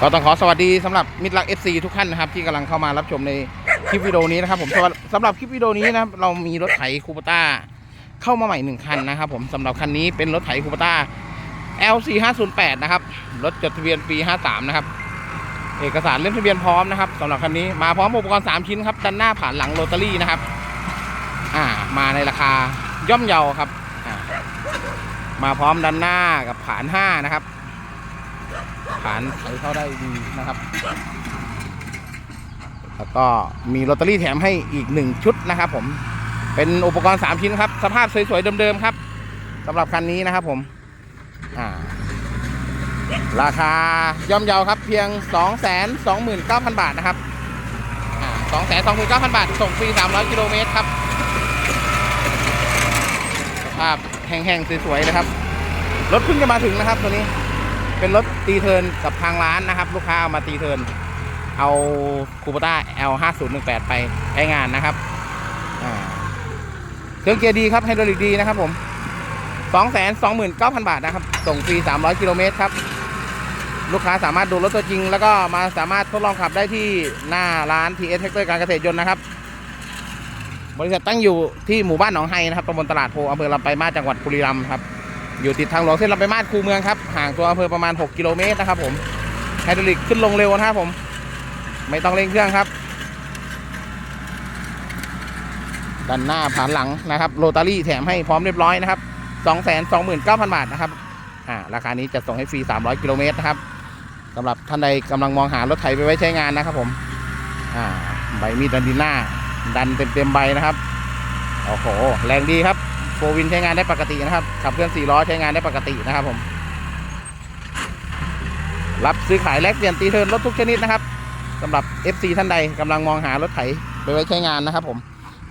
ก็ต้องขอสวัสดีสำหรับมิตรรัก FC ทุกท่านนะครับ ที่กำลังเข้ามารับชมในคลิปวิดีโอนี้นะครับผมสำหรับสำหรับคลิปวิดีโอนี้นะครับเรามีรถไถคูปต้าเข้ามาใหม่หนึ่งคันนะครับผมสำหรับคันนี้เป็นรถไถคูปต้า LC 508 นะครับรถจดทะเบียนปี 53 นะครับ เอกสารเล่มทะเบียนพร้อมนะครับสำหรับคันนี้มาพร้อมอุปกรณ์ 3 ชิ้นครับด้านหน้าผ่านหลังโรตารี่นะครับ อ่ามาในราคาย่อมเยาครับ มาพร้อมด้านหน้ากับผ่าน 5 นะครับ ผ่านไถเข้าได้ดีนะครับแล้วก็มีลอตเตอรี่แถมให้อีกหนึ่งชุดนะครับ ผมเป็นอุปกรณ์ 3 ชิ้นครับ สภาพสวยๆเดิมๆครับสำหรับคันนี้นะครับผมอ่าราคาย่อมเยาครับเพียง 2 2 9 0 0 0 บาทนะครับอ่า2 2 9 0 0 0 บาท ส่งฟรี 300 กิโลเมตรครับสภาพแห้งๆสวยๆเลยครับ รถเพิ่งจะมาถึงนะครับตัวนี้ เป็นรถตีเทินกับทางร้านนะครับ ลูกค้าเอามาตีเทินเอาคูปต้า L 5 0 1 8ไปใช้งานนะครับเครื่องเกียร์ดีครับไฮดรอลิกดีนะครับผม2 2 9 0 0 0 บาทนะครับ ส่งฟรี 300 กิโลเมตรครับ ลูกค้าสามารถดูรถตัวจริง แล้วก็มาสามารถทดลองขับได้ที่หน้าร้าน TS Tractor การเกษตรยนต์นะครับ บริษัทตั้งอยู่ที่หมู่บ้านหนองไฮนะครับตำบลตลาดโพอำเภอลำปลายมาจังหวัดบุรีรัมย์ครับ อยู่ติดทางหลวงเส้นลำไปลายมาสคูเมืองครับห่างตัวอำเภอประมาณ 6 กิโลเมตรนะครับผมไฮดรอลิกขึ้นลงเร็วนะครับผม ไม่ต้องเร่งเครื่องครับด้านหน้าผ่านหลังนะครับโรตารี่แถมให้พร้อมเรียบร้อยนะครับ 229,000 บาทนะครับอ่าราคานี้จะส่งให้ฟรี 300 กิโลเมตรนะครับสำหรับท่านใดกำลังมองหารถไถไปไว้ใช้งานนะครับผมอ่าใบมีดดันดินหน้า ดันเต็มๆใบนะครับ โอ้โห แรงดีครับ โฟวินใช้งานได้ปกตินะครับ ขับเคลื่อน4ล้อใช้งานได้ปกตินะครับผม รับซื้อขายแลกเปลี่ยนตีเทินรถทุกชนิดนะครับสำหรับ FC ท่านใดกำลังมองหารถไถไปไว้ใช้งานนะครับ ผม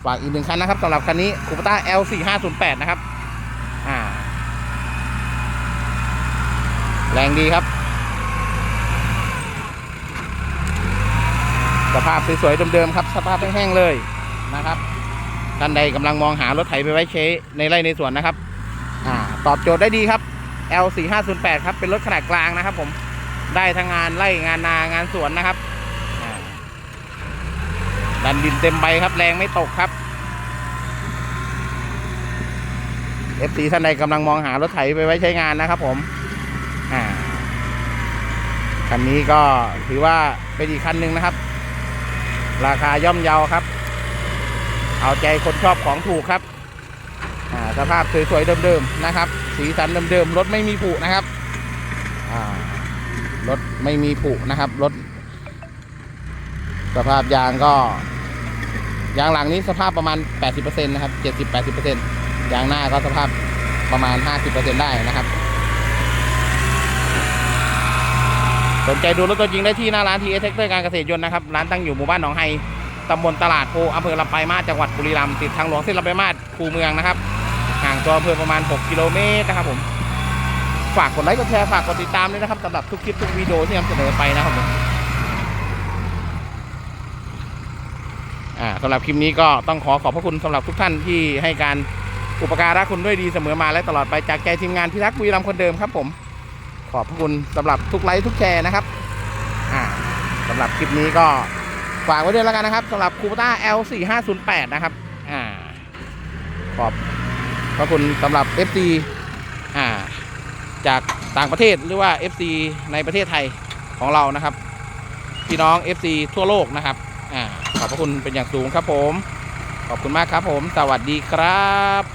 ฝากอีกหนึ่งคันนะครับสำหรับคันนี้คูปต้า L 4 5 0 8 นะครับ อ่า แรงดีครับ สภาพสวยๆเดิมๆครับ สภาพแห้งๆเลยนะครับ ท่านใดกำลังมองหารถไถไปไว้ใช้ในไร่ในสวนนะครับอ่าตอบโจทย์ได้ดีครับ L 4 5 0 8 ครับเป็นรถขนาดกลางนะครับ ผมได้ทั้งงานไร่งานนางานสวนนะครับดันดินเต็มใบครับแรงไม่ตกครับ FC ท่านใดกำลังมองหารถไถไปไว้ใช้งานนะครับ ผมอ่าคันนี้ก็ถือว่าเป็นอีกคันหนึ่งนะครับ ราคาย่อมเยาครับ เอาใจคนชอบของถูกครับสภาพสวยๆเดิมๆนะครับ สีสันเดิมๆรถไม่มีผุนะครับรถไม่มีผุนะครับรถสภาพยางก็ ยางหลังนี้สภาพประมาณ 80%นะครับ 70-80%ยางหน้าก็สภาพประมาณ 50%ได้นะครับสนใจดูรถตัวจริงได้ที่หน้าร้านทีเอสเทคเตอร์การเกษตรยนต์นะครับ ร้านตั้งอยู่หมู่บ้านหนองไฮ ตำบลตลาดโพอำเภอลำปลายมาสจังหวัดบุรีรัมย์ติดทางหลวงเส้นลำปลายมาสคูเมืองนะครับ ห่างตัวอำเภอประมาณ 6 กิโลเมตรนะครับผมฝากกดไลค์กดแชร์ฝากกดติดตามด้วยนะครับสำหรับทุกคลิปทุกวิดีโอที่นำเสนอไปนะครับผมสำหรับคลิปนี้ก็ต้องขอขอบพระคุณสำหรับทุกท่านที่ให้การอุปการะคุณด้วยดีเสมอมาและตลอดไปจากใจทีมงานพิทักษ์บุรีรัมย์คนเดิมครับผม ขอบพระคุณสำหรับทุกไลค์ทุกแชร์นะครับอ่าสำหรับคลิปนี้ก็ ฝากไว้ด้วยแล้วกันนะครับสำหรับคูปต้า L 4 5 0 8 นะครับ อ่า ขอบพระคุณสำหรับ FC อ่า จากต่างประเทศหรือว่า FC ในประเทศไทยของเรานะครับ พี่น้อง FC ทั่วโลกนะครับ อ่า ขอบพระคุณเป็นอย่างสูงครับผม ขอบคุณมากครับผม สวัสดีครับ